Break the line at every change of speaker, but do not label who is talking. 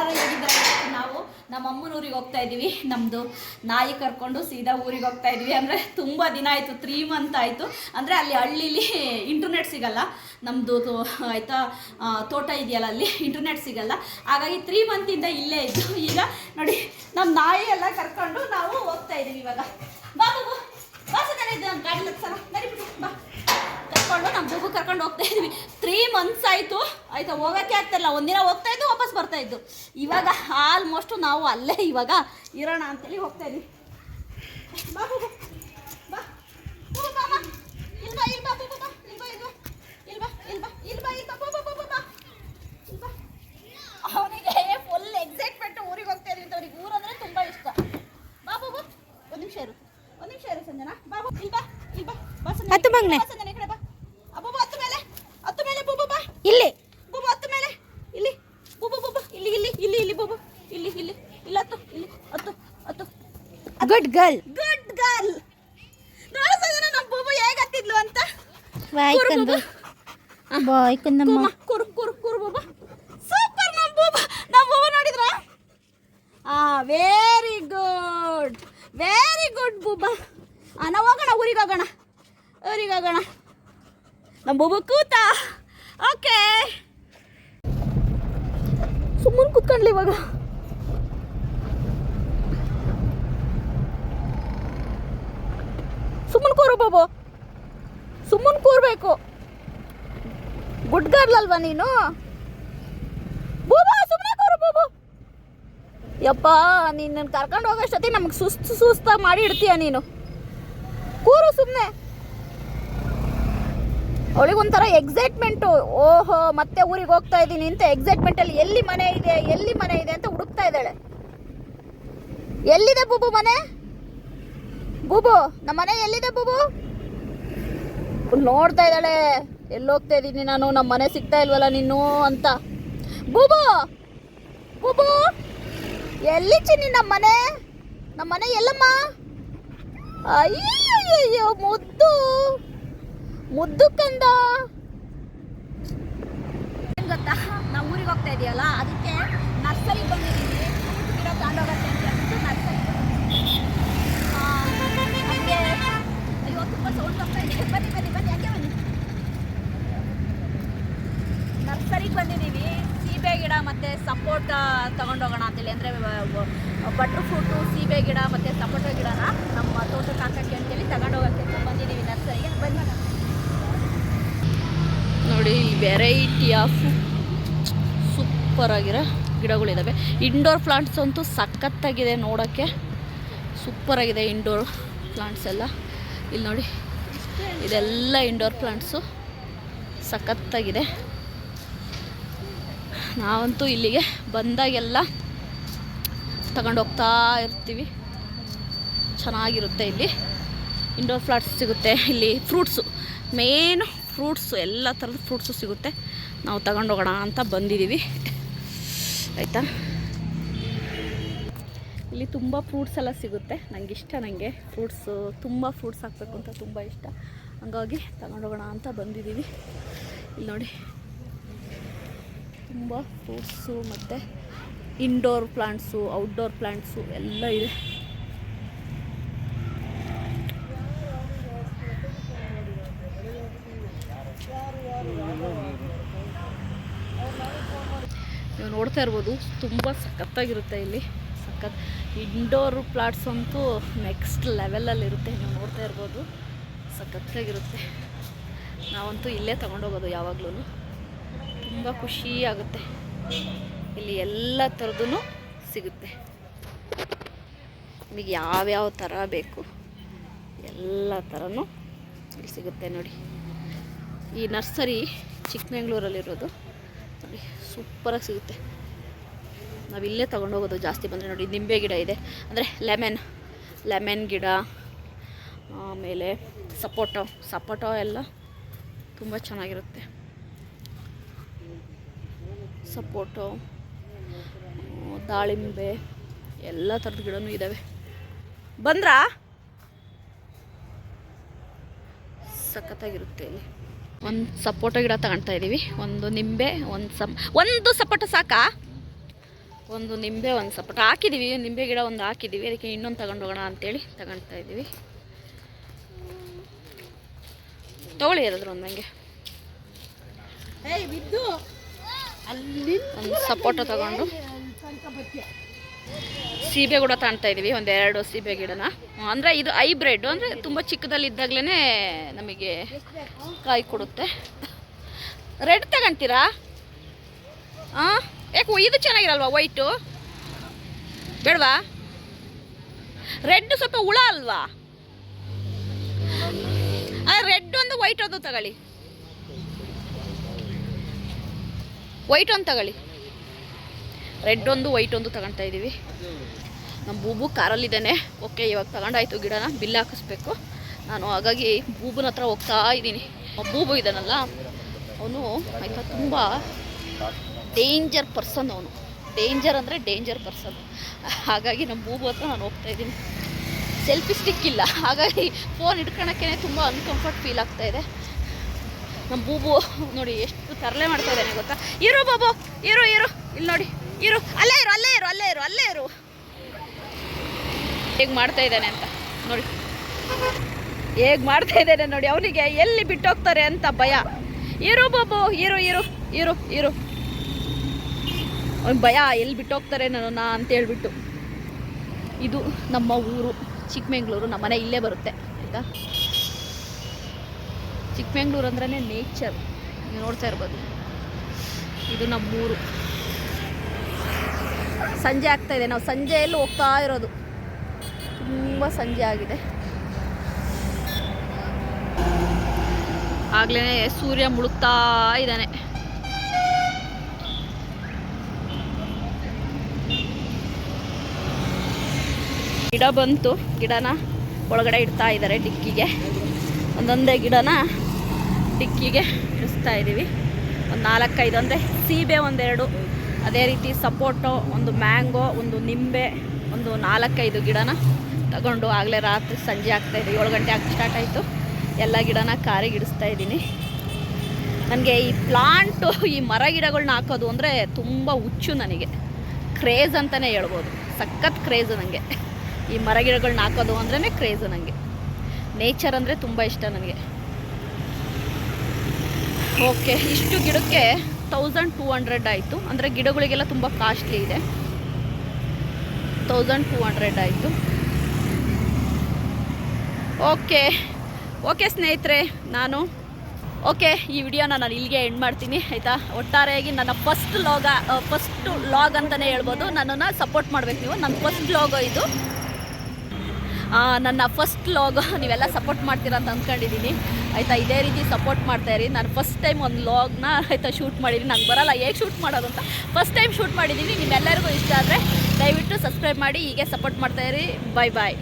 ಎಲ್ಲರೂ ನಾವು ನಮ್ಮ ಅಮ್ಮನ ಊರಿಗೆ ಹೋಗ್ತಾ ಇದ್ದೀವಿ. ನಮ್ಮದು ನಾಯಿ ಕರ್ಕೊಂಡು ಸೀದಾ ಊರಿಗೆ ಹೋಗ್ತಾ ಇದ್ವಿ ಅಂದರೆ ತುಂಬ ದಿನ ಆಯಿತು ತ್ರೀ ಮಂತ್ ಆಯಿತು. ಅಂದರೆ ಅಲ್ಲಿ ಹಳ್ಳಿಲಿ ಇಂಟರ್ನೆಟ್ ಸಿಗಲ್ಲ. ನಮ್ಮದು ಆಯಿತಾ ತೋಟ ಇದೆಯಲ್ಲ ಅಲ್ಲಿ ಇಂಟರ್ನೆಟ್ ಸಿಗಲ್ಲ. ಹಾಗಾಗಿ ತ್ರೀ ಮಂತಿಂದ ಇಲ್ಲೇ ಇದ್ದು. ಈಗ ನೋಡಿ ನಮ್ಮ ನಾಯಿ ಎಲ್ಲ ಕರ್ಕೊಂಡು ನಾವು ಹೋಗ್ತಾ ಇದ್ದೀವಿ ಇವಾಗ. ಬಾ ಬಾಬು ಬಾ. ಸದನ ಇದು ಗಾಡಿ ಲಕ್ಷ ಬಾ. ಕರ್ಕೊಂಡು ನಮ್ಮ ಬೂಬು ಕರ್ಕೊಂಡು ಹೋಗ್ತಾ ಇದ್ವಿ. ತ್ರೀ ಮಂತ್ಸ್ ಆಯಿತು. ಆಯ್ತಾ ಹೋಗೋಕ್ಕೆ ಆಗ್ತಾಯಿಲ್ಲ ಒಂದಿನ ಹೋಗ್ತಾ ಇದ್ದು ವಾಪಸ್ ಬರ್ತಾ ಇದ್ದು. ಇವಾಗ ಆಲ್ಮೋಸ್ಟ್ ನಾವು ಅಲ್ಲೇ ಇವಾಗ ಇರೋಣ ಅಂತೇಳಿ ಹೋಗ್ತಾ ಇದ್ವಿ. ಬೂಬು ಬೂಬು ಬೂಬು ಬೂಬು ಬೂಬು ಬಾ ಅವನಿಗೆ ಫುಲ್ ಎಕ್ಸೈಟ್ಮೆಂಟ್ ಊರಿಗೆ ಹೋಗ್ತಾ ಇದೀವಿ ಅಂತ ಅವ್ರಿಗೆ. ಊರಂದ್ರೆ ತುಂಬ ಇಷ್ಟ. ಬಾ ಬೂಬು ಒಂದು ನಿಮಿಷ ಇರು. ಒಂದು ನಿಮಿಷ ಇರು ಸಂಜನಾ. ಬಾ ಬಾ. ಇಲ್ಲಿ ಬಾ ಇಲ್ಲಿ ಬಾ. ಬಾ ಸಂಜನಾ
ಹತ್ತು ಮಗ್ನೆ.
ಬಾ ಸಂಜನಾ ಈ ಕಡೆ ಬಾ ಆ ಬೂಬು ಹತ್ತು ಮೇಲೆ ಹತ್ತು ಮೇಲೆ ಬೂಬು ಬಾ
ಇಲ್ಲಿ
ಬೂಬು ಹತ್ತು ಮೇಲೆ ಇಲ್ಲಿ ಬೂಬು ಬೂಬು ಇಲ್ಲಿ ಇಲ್ಲಿ ಇಲ್ಲಿ ಇಲ್ಲಿ ಬೂಬು ಇಲ್ಲಿ ಇಲ್ಲಿ ಇಲ್ಲ ಹತ್ತು ಇಲ್ಲಿ ಹತ್ತು ಹತ್ತು
ಗುಡ್ ಗರ್ಲ್
ಗುಡ್ ಗರ್ಲ್ ನೋಡು ಸಂಜನಾ ನಮ್ಮ ಬೂಬು ಹೇಗೆ ಹತ್ತಿದ್ಲು ಅಂತ?
ಬಾಯ್
ಕೂರು
ಕಂದು. ಬಾಯ್ ಕಂದಮ್ಮ.
ಕೂಮ, ಕುರು ಕುರು ಕುರು ಬೂಬ. ಸೂಪರ್ ನಮ್ಮ ಬೂಬು. ನಮ್ಮ ಬೂಬು ನೋಡಿದ್ರ? ಆ ವೆರಿ ಗುಡ್ ವೆರಿ ಗುಡ್ ಬೂಬ. ನಾವು ಹೋಗೋಣ ಊರಿಗೆ ಹೋಗೋಣ. ಊರಿಗೆ ಹೋಗೋಣ. ನಮ್ಮ ಬೂಬು ಕೂತ. ಓಕೆ ಸುಮ್ಮನೆ ಕೂತ್ಕೊಂಡ್ಲಿ ಇವಾಗ. ಸುಮ್ಮನೆ ಕೂರು ಬಾಬು. ಸುಮ್ಮನೆ ಕೂರ್ಬೇಕು. ಗುಡ್ ನೀನು? ಬೂಬಾ ಸುಮ್ಮನೆ ಕೂರು ಬಾಬು. ಯಪ್ಪ, ನೀನು ಕರ್ಕೊಂಡು ಹೋಗೋಷ್ಟೊತ್ತಿಗೆ ನಮ್ಗೆ ಸುಸ್ತು ಸುಸ್ತ ಮಾಡಿ ಇಡ್ತೀಯ ನೀನು? ಕೂರು ಸುಮ್ಮನೆ ಅವಳಿಗೊಂಥರ ಎಕ್ಸೈಟ್ಮೆಂಟು ಓಹೋ, ಮತ್ತೆ ಊರಿಗೆ ಹೋಗ್ತಾ ಇದ್ದೀನಿ ಅಂತ ಎಕ್ಸೈಟ್ಮೆಂಟಲ್ಲಿ ಎಲ್ಲಿ ಮನೆ ಇದೆ, ಎಲ್ಲಿ ಮನೆ ಇದೆ ಅಂತ ಹುಡುಕ್ತಾ ಇದ್ದಾಳೆ. ಎಲ್ಲಿದೆ ಬೂಬು ಮನೆ? ಬೂಬು, ನಮ್ಮ ಮನೆ ಎಲ್ಲಿದೆ ಬೂಬು? ನೋಡ್ತಾ ಇದ್ದಾಳೆ. ಎಲ್ಲೋಗ್ತಾ ಇದ್ದೀನಿ ನಾನು, ನಮ್ಮ ಮನೆ ಸಿಗ್ತಾ ಇಲ್ವಲ್ಲ ನೀನು ಅಂತ. ಬೂಬು ಬೂಬು ಎಲ್ಲಿ ಚಿನ್ನಿ ನಮ್ಮ ಮನೆ? ನಮ್ಮ ಮನೆ ಎಲ್ಲಮ್ಮ? ಅಯ್ಯಯ್ಯೋ ಮುದ್ದು. ಮುದ್ದು ಕಂದ. ಏನು ಗೊತ್ತಾ? ನಾವು ಊರಿಗೆ ಹೋಗ್ತಾ ಇದೆಯಲ್ಲ, ಅದಕ್ಕೆ ನರ್ಸರಿ ಬಂದಿದ್ದೀನಿ. ಗಿಡ ತಗೊಂಡೋಗತ್ತೆ ಅಂತ. ತಗೊಂಡೋಗೋಣ ಅಂತೇಳಿ. ಅಂದರೆ ಬಟ್ರ್ ಫ್ರೂಟು ಸೀಬೆ ಗಿಡ ಮತ್ತು ಸಪೋಟೊ ಗಿಡನ ನಮ್ಮ ತೋಟಕ್ಕೆ ಹಾಕೋಕ್ಕೆ ಅಂತೇಳಿ ತಗೊಂಡೋಗಕ್ಕೆ ಬಂದಿದ್ದೀವಿ ನರ್ಸರಿಗೆ. ಬನ್ನಿ ನೋಡಿ ವೆರೈಟಿ ಆಫ್ ಸೂಪರ್ ಆಗಿರೋ ಗಿಡಗಳಿದ್ದಾವೆ ಇಂಡೋರ್ ಪ್ಲಾಂಟ್ಸ್ ಅಂತೂ ಸಖತ್ತಾಗಿದೆ ನೋಡೋಕ್ಕೆ. ಸೂಪರ್ ಆಗಿದೆ ಇಂಡೋರ್ ಪ್ಲಾಂಟ್ಸ್ ಎಲ್ಲ. ಇಲ್ಲಿ ನೋಡಿ, ಇದೆಲ್ಲ ಇಂಡೋರ್ ಪ್ಲಾಂಟ್ಸು ಸಖತ್ತಾಗಿದೆ. ನಾವಂತೂ ಇಲ್ಲಿಗೆ ಬಂದಾಗೆಲ್ಲ ತಗೊಂಡೋಗ್ತಾ ಇರ್ತೀವಿ. ಚೆನ್ನಾಗಿರುತ್ತೆ ಇಲ್ಲಿ. ಇಂಡೋರ್ ಫ್ಲಾಟ್ಸ್ ಸಿಗುತ್ತೆ. ಇಲ್ಲಿ ಫ್ರೂಟ್ಸು ಮೇನು ಫ್ರೂಟ್ಸು ಎಲ್ಲ ಥರದ ಫ್ರೂಟ್ಸು ಸಿಗುತ್ತೆ. ನಾವು ತಗೊಂಡೋಗೋಣ ಅಂತ ಬಂದಿದ್ದೀವಿ. ಆಯಿತಾ? ಇಲ್ಲಿ ತುಂಬ ಫ್ರೂಟ್ಸ್ ಎಲ್ಲ ಸಿಗುತ್ತೆ. ನನಗೆ ಇಷ್ಟ ನನಗೆ ಫ್ರೂಟ್ಸು ತುಂಬ ಫ್ರೂಟ್ಸ್ ಹಾಕಬೇಕು ಅಂತ ತುಂಬ ಇಷ್ಟ. ಹಂಗಾಗಿ ತಗೊಂಡೋಗೋಣ ಅಂತ ಬಂದಿದ್ದೀವಿ. ಇಲ್ಲಿ ನೋಡಿ. ತುಂಬ ಫ್ರೂಟ್ಸು ಮತ್ತು ಇಂಡೋರ್ ಪ್ಲಾಂಟ್ಸು ಔಟ್ಡೋರ್ ಪ್ಲಾಂಟ್ಸು ಎಲ್ಲ ಇದೆ. ನೀವು ನೋಡ್ತಾ ಇರ್ಬೋದು, ತುಂಬ ಸಖತ್ತಾಗಿರುತ್ತೆ ಇಲ್ಲಿ. ಸಖತ್. ಇಂಡೋರ್ ಪ್ಲಾಟ್ಸ್ ಅಂತೂ ನೆಕ್ಸ್ಟ್ ಲೆವೆಲಲ್ಲಿ ಇರುತ್ತೆ, ನೀವು ನೋಡ್ತಾ ಇರ್ಬೋದು. ಸಖತ್ತಾಗಿರುತ್ತೆ. ನಾವಂತೂ ಇಲ್ಲೇ ತಗೊಂಡೋಗೋದು ಯಾವಾಗಲೂ ತುಂಬ ಖುಷಿ ಆಗುತ್ತೆ. ಇಲ್ಲಿ ಎಲ್ಲ ಥರದ್ದು ಸಿಗುತ್ತೆ. ನಿಮಗೆ ಯಾವ್ಯಾವ ಥರ ಬೇಕು, ಎಲ್ಲ ಥರನೂ ಇಲ್ಲಿ ಸಿಗುತ್ತೆ ನೋಡಿ. ಈ ನರ್ಸರಿ ಚಿಕ್ಕಮಂಗ್ಳೂರಲ್ಲಿರೋದು ನೋಡಿ, ಸೂಪರಾಗಿ ಸಿಗುತ್ತೆ. ನಾವು ಇಲ್ಲೇ ತೊಗೊಂಡೋಗೋದು ಜಾಸ್ತಿ ಬಂದರೆ ನೋಡಿ, ನಿಂಬೆ ಗಿಡ ಇದೆ. ಅಂದರೆ ಲೆಮನ್ ಲೆಮನ್ ಗಿಡ, ಆಮೇಲೆ ಸಪೋಟೊ ಸಪೋಟೊ ಎಲ್ಲ ತುಂಬ ಚೆನ್ನಾಗಿರುತ್ತೆ. ಸಪೋಟೊ ದಾಳಿಂಬೆ, ಎಲ್ಲ ಥರದ ಗಿಡನೂ ಇದ್ದಾವೆ ಬಂದ್ರಾ? ಸಖತ್ತಾಗಿರುತ್ತೆ ಇಲ್ಲಿ. ಒಂದು ಸಪೋಟ ಗಿಡ ತಗೊಳ್ತಾ ಇದ್ದೀವಿ ಒಂದು ನಿಂಬೆ, ಒಂದು ಸಪ್ ಒಂದು ಸಪೋಟ ಸಾಕಾ? ಒಂದು ನಿಂಬೆ, ಒಂದು ಸಪೋಟ. ಹಾಕಿದ್ದೀವಿ ನಿಂಬೆ ಗಿಡ ಒಂದು ಹಾಕಿದ್ದೀವಿ ಅದಕ್ಕೆ ಇನ್ನೊಂದು ತಗೊಂಡು ಹೋಗೋಣ ಅಂತೇಳಿ ತಗೊಳ್ತಾ ಇದ್ದೀವಿ ತಗೊಳ್ಳಿ ಯಾರಾದ್ರೂ ಒಂದು ಒಂದು ಸಪೋಟ ತಗೊಂಡು. ಸೀಬೆ ಕೂಡ ತಾಣ್ತಾ ಇದ್ದೀವಿ ಒಂದೆರಡು ಸೀಬೆ ಗಿಡನ. ಅಂದರೆ ಇದು ಹೈಬ್ರಿಡ್, ಅಂದರೆ ತುಂಬ ಚಿಕ್ಕದಲ್ಲಿದ್ದಾಗಲೇ ನಮಗೆ ಕಾಯಿ ಕೊಡುತ್ತೆ. ರೆಡ್ ತಗೊಂತೀರಾ? ಹಾಂ ಯಾಕೆ ಇದು ಚೆನ್ನಾಗಿರಲ್ವಾ ವೈಟು ಬೇಡವಾ? ರೆಡ್ ಸ್ವಲ್ಪ ಹುಳ ಅಲ್ವಾ? ರೆಡ್ ಒಂದು ವೈಟ್ ಒಂದು ತಗೊಳ್ಳಿ. ವೈಟ್ ಒಂದು ತಗೊಳ್ಳಿ. ರೆಡ್ ಒಂದು, ವೈಟ್ ಒಂದು ತಗೊಳ್ತಾ ಇದ್ದೀವಿ. ನಮ್ಮ ಬೂಬು ಕಾರಲ್ಲಿದ್ದಾನೆ. ಓಕೆ, ಇವಾಗ ತಗೊಂಡಾಯ್ತು ಗಿಡನ, ಬಿಲ್ ಹಾಕಿಸ್ಬೇಕು. ನಾನು ಹಾಗಾಗಿ ಬೂಬನ ಹತ್ರ ಹೋಗ್ತಾ ಇದ್ದೀನಿ. ಬೂಬು ಇದ್ದಾನಲ್ಲ, ಅವನು ಆಯಿತಾ ತುಂಬ ಡೇಂಜರ್ ಪರ್ಸನ್ ಅವನು. ಡೇಂಜರ್ ಅಂದರೆ ಡೇಂಜರ್ ಪರ್ಸನ್ ಹಾಗಾಗಿ ನಮ್ಮ ಬೂಬು ಹತ್ರ ನಾನು ಹೋಗ್ತಾ ಇದ್ದೀನಿ. ಸೆಲ್ಫಿ ಸ್ಟಿಕ್ ಇಲ್ಲ. ಹಾಗಾಗಿ ಫೋನ್ ಇಟ್ಕೊಳಕ್ಕೇ ತುಂಬ ಅನ್ಕಂಫರ್ಟ್ ಫೀಲ್ ಆಗ್ತಾ ಇದೆ. ನಮ್ಮ ಬೂಬು ನೋಡಿ ಎಷ್ಟು ತರಲೆ ಮಾಡ್ತಾ ಇದ್ದಾನೆ ಗೊತ್ತಾ? ಇರು ಬಾಬು, ಇರು ಇರು. ಇಲ್ಲಿ ನೋಡಿ. ಇರು, ಅಲ್ಲೇ ಇರು ಅಲ್ಲೇ ಇರು ಅಲ್ಲೇ ಇರು ಅಲ್ಲೇ ಇರು. ಹೇಗೆ ಮಾಡ್ತಾ ಇದ್ದಾನೆ ಅಂತ, ನೋಡಿ. ಹೇಗೆ ಮಾಡ್ತಾ ಇದ್ದಾನೆ ನೋಡಿ, ಅವನಿಗೆ ಎಲ್ಲಿ ಬಿಟ್ಟೋಗ್ತಾರೆ ಅಂತ ಭಯ. ಇರು ಬಾಬು ಇರು ಇರು ಇರು ಇರು. ಅವ್ನ ಭಯ, ಎಲ್ಲಿ ಬಿಟ್ಟೋಗ್ತಾರೆ ನಾ ಅಂತ ಹೇಳ್ಬಿಟ್ಟು. ಇದು ನಮ್ಮ ಊರು, ಚಿಕ್ಕಮಂಗ್ಳೂರು, ನಮ್ಮ ಮನೆ ಇಲ್ಲೇ ಬರುತ್ತೆ, ಆಯಿತಾ? ಚಿಕ್ಕಮಂಗ್ಳೂರು ಅಂದ್ರೆ ನೇಚರ್ ನೀವು ನೋಡ್ತಾ ಇರ್ಬೋದು. ಇದು ನಮ್ಮೂರು. ಸಂಜೆ ಆಗ್ತಾ ಇದೆ. ನಾವು ಸಂಜೆಯಲ್ಲಿ ಹೋಗ್ತಾ ಇರೋದು. ತುಂಬ ಸಂಜೆ ಆಗಿದೆ. ಆಗ್ಲೇ ಸೂರ್ಯ ಮುಳುಗ್ತಾ ಇದ್ದಾನೆ. ಗಿಡ ಬಂತು. ಗಿಡನ ಒಳಗಡೆ ಇಡ್ತಾ ಇದ್ದಾರೆ ಡಿಕ್ಕಿಗೆ. ಒಂದೊಂದೇ ಗಿಡನ ಡಿಕ್ಕಿಗೆ ಇಡಿಸ್ತಾ ಇದ್ದೀವಿ ಒಂದು ನಾಲ್ಕೈದು ಅಂದರೆ ಸೀಬೆ ಒಂದೆರಡು. ಅದೇ ರೀತಿ ಸಪೋಟೊ ಒಂದು ಮ್ಯಾಂಗೋ, ಒಂದು ನಿಂಬೆ, ಒಂದು ನಾಲ್ಕೈದು ಗಿಡನ ತಗೊಂಡು ಆಗಲೇ ರಾತ್ರಿ ಸಂಜೆ ಆಗ್ತಾಯಿದೆ ಏಳು ಗಂಟೆ ಆಗಿ ಸ್ಟಾರ್ಟ್ ಆಯಿತು. ಎಲ್ಲ ಗಿಡನ ಕಾರಿಗೆ ಇಡಿಸ್ತಾ ಇದ್ದೀನಿ. ನನಗೆ ಈ ಪ್ಲಾಂಟು, ಈ ಮರ ಗಿಡಗಳನ್ನ ಹಾಕೋದು ಅಂದರೆ ತುಂಬ ಹುಚ್ಚು ನನಗೆ. ಕ್ರೇಜ್ ಅಂತಲೇ ಹೇಳ್ಬೋದು. ಸಖತ್ ಕ್ರೇಜ್ ನನಗೆ ಈ ಮರ ಗಿಡಗಳನ್ನ ಹಾಕೋದು ಅಂದ್ರೇ ಕ್ರೇಜ್ ನನಗೆ ನೇಚರ್ ಅಂದರೆ ತುಂಬ ಇಷ್ಟ ನನಗೆ. ಓಕೆ, ಇಷ್ಟು ಗಿಡಕ್ಕೆ ತೌಸಂಡ್ ಟೂ ಹಂಡ್ರೆಡ್ ಆಯಿತು. ಅಂದರೆ ಗಿಡಗಳಿಗೆಲ್ಲ ತುಂಬ ಕಾಸ್ಟ್ಲಿ ಇದೆ. ತೌಸಂಡ್ ಟೂ ಹಂಡ್ರೆಡ್ ಆಯಿತು. ಓಕೆ. ಓಕೆ ಸ್ನೇಹಿತರೆ, ನಾನು ಓಕೆ, ಈ ವಿಡಿಯೋನ ನಾನು ಇಲ್ಲಿಗೆ ಎಂಡ್ ಮಾಡ್ತೀನಿ, ಆಯಿತಾ? ಒಟ್ಟಾರೆಯಾಗಿ ನನ್ನ ಫಸ್ಟ್ ಲಾಗ ಫಸ್ಟ್ ಲಾಗ್ ಅಂತಲೇ ಹೇಳ್ಬೋದು. ನನ್ನನ್ನು ಸಪೋರ್ಟ್ ಮಾಡ್ಬೇಕು ನೀವು. ನನ್ನ ಫಸ್ಟ್ ಲಾಗೋ ಇದು. ನನ್ನ ಫಸ್ಟ್ ಲಾಗ್ ನೀವೆಲ್ಲ ಸಪೋರ್ಟ್ ಮಾಡ್ತೀರಾ ಅಂತ ಅಂದ್ಕೊಂಡಿದ್ದೀನಿ ಆಯಿತಾ, ಇದೇ ರೀತಿ ಸಪೋರ್ಟ್ ಮಾಡ್ತಾ ಇರಿ. ನಾನು ಫಸ್ಟ್ ಟೈಮ್ ಒಂದು ಲಾಗ್ನ ಆಯಿತಾ ಶೂಟ್ ಮಾಡಿದ್ದೀನಿ ನಂಗೆ ಬರಲ್ಲ, ಹೇಗೆ ಶೂಟ್ ಮಾಡೋದು ಅಂತ. ಫಸ್ಟ್ ಟೈಮ್ ಶೂಟ್ ಮಾಡಿದ್ದೀನಿ ನಿಮ್ಮೆಲ್ಲರಿಗೂ ಇಷ್ಟ ಆದರೆ ದಯವಿಟ್ಟು ಸಬ್ಸ್ಕ್ರೈಬ್ ಮಾಡಿ, ಹೀಗೆ ಸಪೋರ್ಟ್ ಮಾಡ್ತಾ ಇರಿ. ಬಾಯ್ ಬಾಯ್